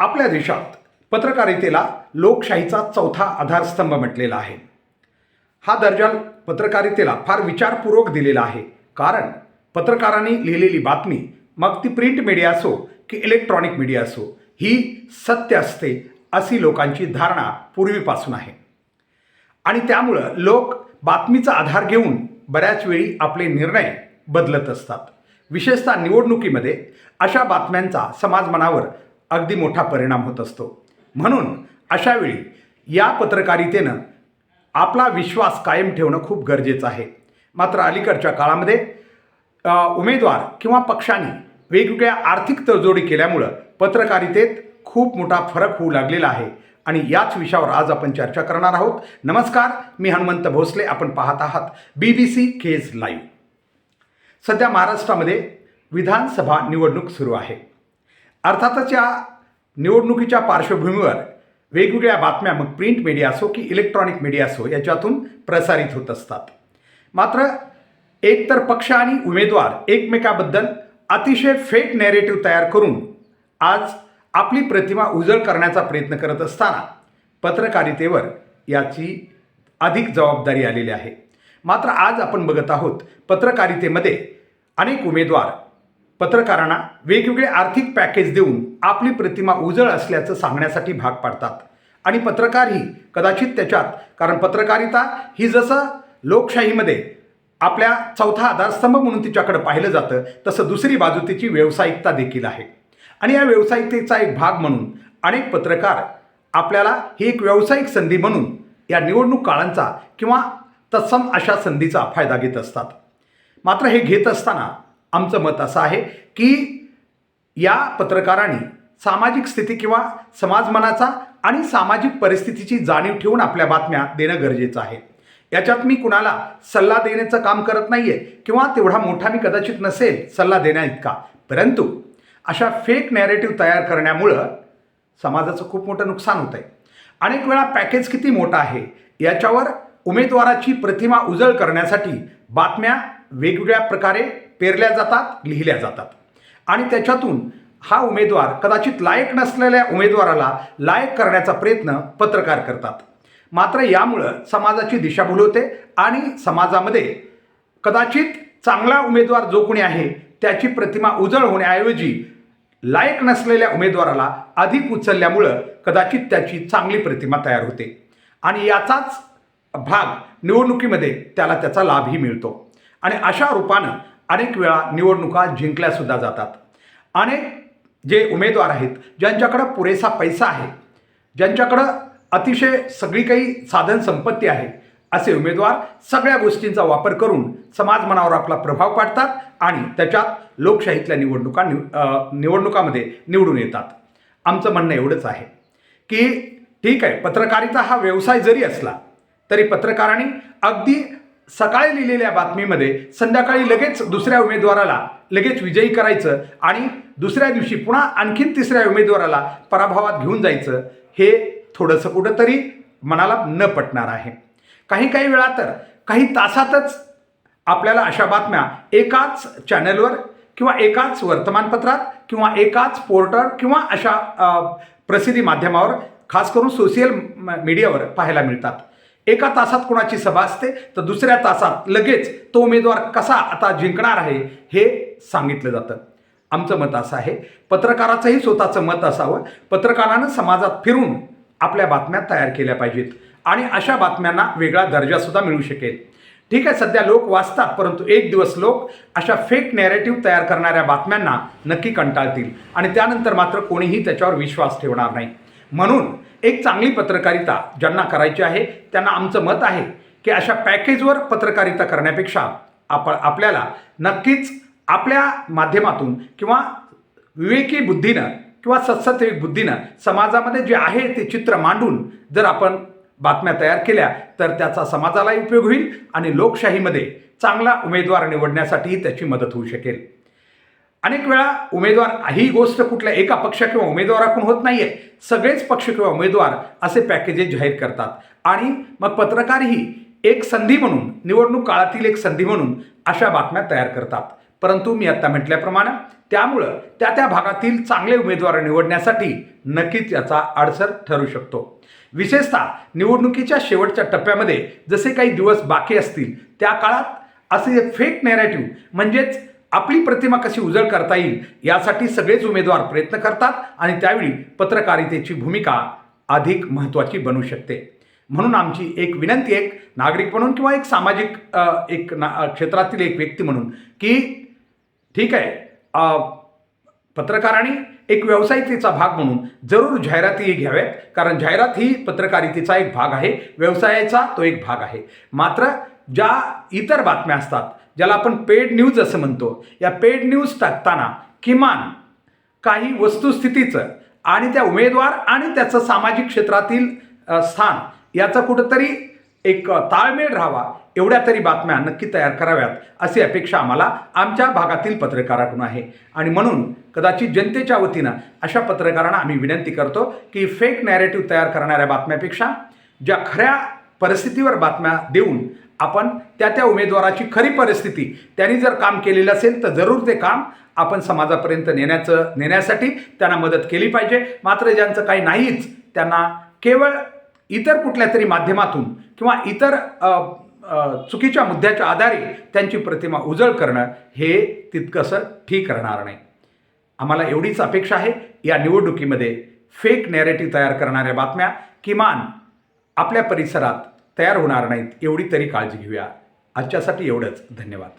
आपल्या देशात पत्रकारितेला लोकशाहीचा चौथा आधारस्तंभ म्हटलेला आहे. हा दर्जा पत्रकारितेला फार विचारपूर्वक दिलेला आहे. कारण पत्रकारांनी लिहिलेली बातमी मग ती प्रिंट मीडिया असो की इलेक्ट्रॉनिक मीडिया असो ही सत्य असते अशी लोकांची धारणा पूर्वीपासून आहे. आणि त्यामुळं लोक बातमीचा आधार घेऊन बऱ्याच वेळी आपले निर्णय बदलत असतात. विशेषतः निवडणुकीमध्ये अशा बातम्यांचा समाज मनावर अगदी मोठा परिणाम होत असतो. म्हणून अशावेळी या पत्रकारितेनं आपला विश्वास कायम ठेवणं खूप गरजेचं आहे. मात्र अलीकडच्या काळामध्ये उमेदवार किंवा पक्षाने वेगवेगळ्या आर्थिक तडजोडी केल्यामुळं पत्रकारितेत खूप मोठा फरक होऊ लागलेला आहे आणि याच विषयावर आज आपण चर्चा करणार आहोत. नमस्कार मी हनुमंत भोसले आपण पाहत आहात B B C Kej live सध्या महाराष्ट्रामध्ये विधानसभा निवडणूक सुरू आहे. अर्थातच या निवडणुकीच्या पार्श्वभूमीवर वेगवेगळ्या बातम्या मग प्रिंट मीडिया असो की इलेक्ट्रॉनिक मीडिया असो याच्यातून प्रसारित होत असतात. मात्र एकतर पक्ष आणि उमेदवार एकमेकाबद्दल अतिशय फेक नॅरेटिव्ह तयार करून आज आपली प्रतिमा उजळ करण्याचा प्रयत्न करत असताना पत्रकारितेवर याची अधिक जबाबदारी आलेली आहे. मात्र आज आपण बघत आहोत पत्रकारितेमध्ये अनेक उमेदवार पत्रकारांना वेगवेगळे आर्थिक पॅकेज देऊन आपली प्रतिमा उजळ असल्याचं सांगण्यासाठी भाग पाडतात. आणि पत्रकारही कदाचित त्याच्यात कारण पत्रकारिता ही जसं लोकशाहीमध्ये आपल्या चौथा आधारस्तंभ म्हणून तिच्याकडे पाहिलं जातं तसं दुसरी बाजू तिची व्यावसायिकता देखील आहे. आणि या व्यावसायिकतेचा एक भाग म्हणून अनेक पत्रकार आपल्याला ही एक व्यावसायिक संधी म्हणून या निवडणूक काळांचा किंवा तत्सम अशा संधीचा फायदा घेत असतात. मात्र हे घेत असताना आमचं मत असं आहे की या पत्रकारांनी सामाजिक स्थिती किंवा समाजमनाचा आणि सामाजिक परिस्थितीची जाणीव ठेवून आपल्या बातम्या देणं गरजेचं आहे. याच्यात मी कुणाला सल्ला देण्याचं काम करत नाही आहे किंवा तेवढा मोठा मी कदाचित नसेल सल्ला देण्या इतका परंतु अशा फेक नॅरेटिव्ह तयार करण्यामुळं समाजाचं खूप मोठं नुकसान होत आहे अनेक वेळा पॅकेज किती मोठा आहे याच्यावर उमेदवाराची प्रतिमा उजळ करण्यासाठी बातम्या वेगवेगळ्या प्रकारे पेरल्या जातात लिहिल्या जातात. आणि त्याच्यातून हा उमेदवार कदाचित लायक नसलेल्या उमेदवाराला लायक करण्याचा प्रयत्न पत्रकार करतात. मात्र यामुळं समाजाची दिशाभूल होते आणि समाजामध्ये कदाचित चांगला उमेदवार जो कोणी आहे त्याची प्रतिमा उजळ होण्याऐवजी लायक नसलेल्या उमेदवाराला अधिक उचलल्यामुळं कदाचित त्याची चांगली प्रतिमा तयार होते. आणि याचाच भाग निवडणुकीमध्ये त्याला त्याचा लाभही मिळतो. आणि अशा रूपानं अनेक वेळा निवडणुका जिंकल्यासुद्धा जातात. अनेक जे उमेदवार आहेत ज्यांच्याकडं पुरेसा पैसा आहे ज्यांच्याकडं अतिशय सगळी काही साधन संपत्ती आहे असे उमेदवार सगळ्या गोष्टींचा वापर करून समाज मनावर आपला प्रभाव पाडतात आणि त्याच्यात लोकशाहीतल्या निवडणुका निव निवडणुकामध्ये निवडून येतात. आमचं म्हणणं एवढंच आहे की ठीक आहे पत्रकारिता हा व्यवसाय जरी असला तरी पत्रकारांनी अगदी सकाळी लिहिलेल्या बातमीमध्ये संध्याकाळी लगेच दुसऱ्या उमेदवाराला लगेच विजयी करायचं आणि दुसऱ्या दिवशी पुन्हा आणखीन तिसऱ्या उमेदवाराला पराभवात घेऊन जायचं हे थोडंसं कुठंतरी मनाला न पटणार आहे. काही काही वेळा तर काही तासातच आपल्याला अशा बातम्या एकाच चॅनलवर किंवा एकाच वर्तमानपत्रात किंवा एकाच पोर्टर किंवा अशा प्रसिद्धी माध्यमावर खास करून सोशल मीडियावर पाहायला मिळतात. एका तासात कोणाची सभा असते तर दुसऱ्या तासात लगेच तो उमेदवार कसा आता जिंकणार आहे हे सांगितलं जातं. आमचं मत असं आहे पत्रकाराचंही स्वतःचं मत असावं पत्रकारानं समाजात फिरून आपल्या बातम्या तयार केल्या पाहिजेत आणि अशा बातम्यांना वेगळा दर्जासुद्धा मिळू शकेल. ठीक आहे सध्या लोक वाचतात परंतु एक दिवस लोक अशा फेक नॅरेटिव्ह तयार करणाऱ्या बातम्यांना नक्की कंटाळतील आणि त्यानंतर मात्र कोणीही त्याच्यावर विश्वास ठेवणार नाही. म्हणून एक चांगली पत्रकारिता ज्यांना करायची आहे त्यांना आमचं मत आहे की अशा पॅकेजवर पत्रकारिता करण्यापेक्षा आपण आपल्याला नक्कीच आपल्या माध्यमातून किंवा विवेकी बुद्धीनं किंवा सत्सत्विक बुद्धीनं समाजामध्ये जे आहे ते चित्र मांडून जर आपण बातम्या तयार केल्या तर त्याचा समाजालाही उपयोग होईल आणि लोकशाहीमध्ये चांगला उमेदवार निवडण्यासाठीही त्याची मदत होऊ शकेल. अनेक वेळा उमेदवार ही गोष्ट कुठल्या एका पक्ष किंवा उमेदवाराकडून होत नाही आहे सगळेच पक्ष किंवा उमेदवार असे पॅकेजेस जाहीर करतात. आणि मग पत्रकारही एक संधी म्हणून निवडणूक काळातील एक संधी म्हणून अशा बातम्या तयार करतात. परंतु मी आत्ता म्हटल्याप्रमाणे त्यामुळं त्या त्या भागातील चांगले उमेदवार निवडण्यासाठी नक्कीच याचा अडसर ठरू शकतो. विशेषतः निवडणुकीच्या शेवटच्या टप्प्यामध्ये जसे काही दिवस बाकी असतील त्या काळात असे फेक नॅरेटिव्ह म्हणजेच आपली प्रतिमा कशी उजळ करता येईल यासाठी सगळेच उमेदवार प्रयत्न करतात आणि त्यावेळी पत्रकारितेची भूमिका अधिक महत्त्वाची बनू शकते. म्हणून आमची एक विनंती एक नागरिक म्हणून किंवा एक सामाजिक एक ना क्षेत्रातील एक व्यक्ती म्हणून की ठीक आहे पत्रकारांनी एक व्यावसायिकतेचा भाग म्हणून जरूर जाहिराती घ्याव्यात कारण जाहिरात ही पत्रकारितेचा एक भाग आहे व्यवसायाचा तो एक भाग आहे. मात्र ज्या इतर बातम्या असतात ज्याला आपण पेड न्यूज असं म्हणतो या पेड न्यूज टाकताना किमान काही वस्तुस्थितीचं आणि त्या उमेदवार आणि त्याचं सामाजिक क्षेत्रातील स्थान याचा कुठंतरी एक ताळमेळ राहावा एवढ्या तरी बातम्या नक्की तयार कराव्यात अशी अपेक्षा आम्हाला आमच्या भागातील पत्रकाराकडून आहे. आणि म्हणून कदाचित जनतेच्या वतीनं अशा पत्रकारांना आम्ही विनंती करतो की फेक नॅरेटिव्ह तयार करणाऱ्या बातम्यापेक्षा ज्या खऱ्या परिस्थितीवर बातम्या देऊन आपण त्या त्या उमेदवाराची खरी परिस्थिती त्यांनी जर काम केलेलं असेल तर जरूर ते काम आपण समाजापर्यंत नेण्याचं नेण्यासाठी त्यांना मदत केली पाहिजे. मात्र ज्यांचं काही नाहीच त्यांना केवळ इतर कुठल्या तरी माध्यमातून किंवा इतर चुकीच्या मुद्द्याच्या आधारे त्यांची प्रतिमा उजळ करणं हे तितकंसं ठीक राहणार नाही. आम्हाला एवढीच अपेक्षा आहे या निवडणुकीमध्ये फेक नॅरेटिव्ह तयार करणाऱ्या बातम्या किमान आपल्या परिसरात तयार होणार नाहीत एवढी तरी काळजी घेऊया. आजच्यासाठी एवढंच. धन्यवाद.